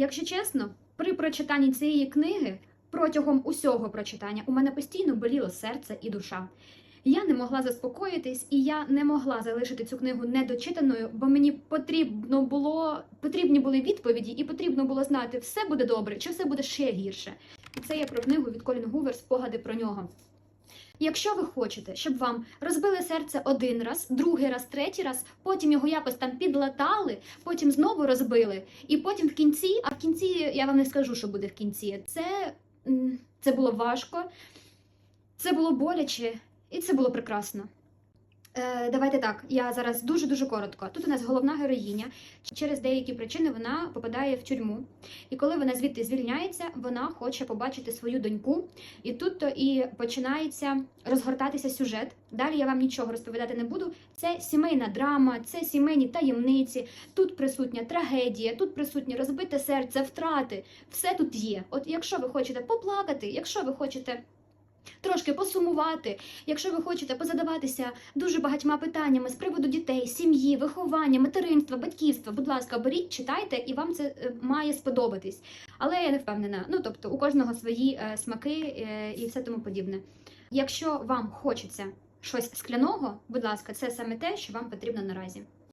Якщо чесно, при прочитанні цієї книги протягом усього прочитання у мене постійно боліло серце і душа. Я не могла заспокоїтись, і я не могла залишити цю книгу недочитаною, бо мені потрібно було потрібні були відповіді, і потрібно було знати, все буде добре чи все буде ще гірше. І це я про книгу від Колін Гувер спогади про нього. Якщо ви хочете, щоб вам розбили серце один раз, другий раз, третій раз, потім його якось там підлатали, потім знову розбили, і потім в кінці, а в кінці я вам не скажу, що буде в кінці. Це, це було важко, це було боляче, і це було прекрасно. Е, давайте так, я зараз дуже дуже коротко. Тут у нас головна героїня. Через деякі причини вона попадає в тюрму. І коли вона звідти звільняється, вона хоче побачити свою доньку. І тут то і починається розгортатися сюжет. Далі я вам нічого розповідати не буду. Це сімейна драма, це сімейні таємниці. Тут присутня трагедія, тут присутнє розбите серце, втрати. Все тут є. От якщо ви хочете поплакати, якщо ви хочете. Трошки посумувати, якщо ви хочете позадаватися дуже багатьма питаннями з приводу дітей, сім'ї, виховання, материнства, батьківства, будь ласка, беріть, читайте, і вам це е, має сподобатись. Але я не впевнена. Ну тобто у кожного свої е, смаки е, і все тому подібне. Якщо вам хочеться щось скляного, будь ласка, це саме те, що вам потрібно наразі.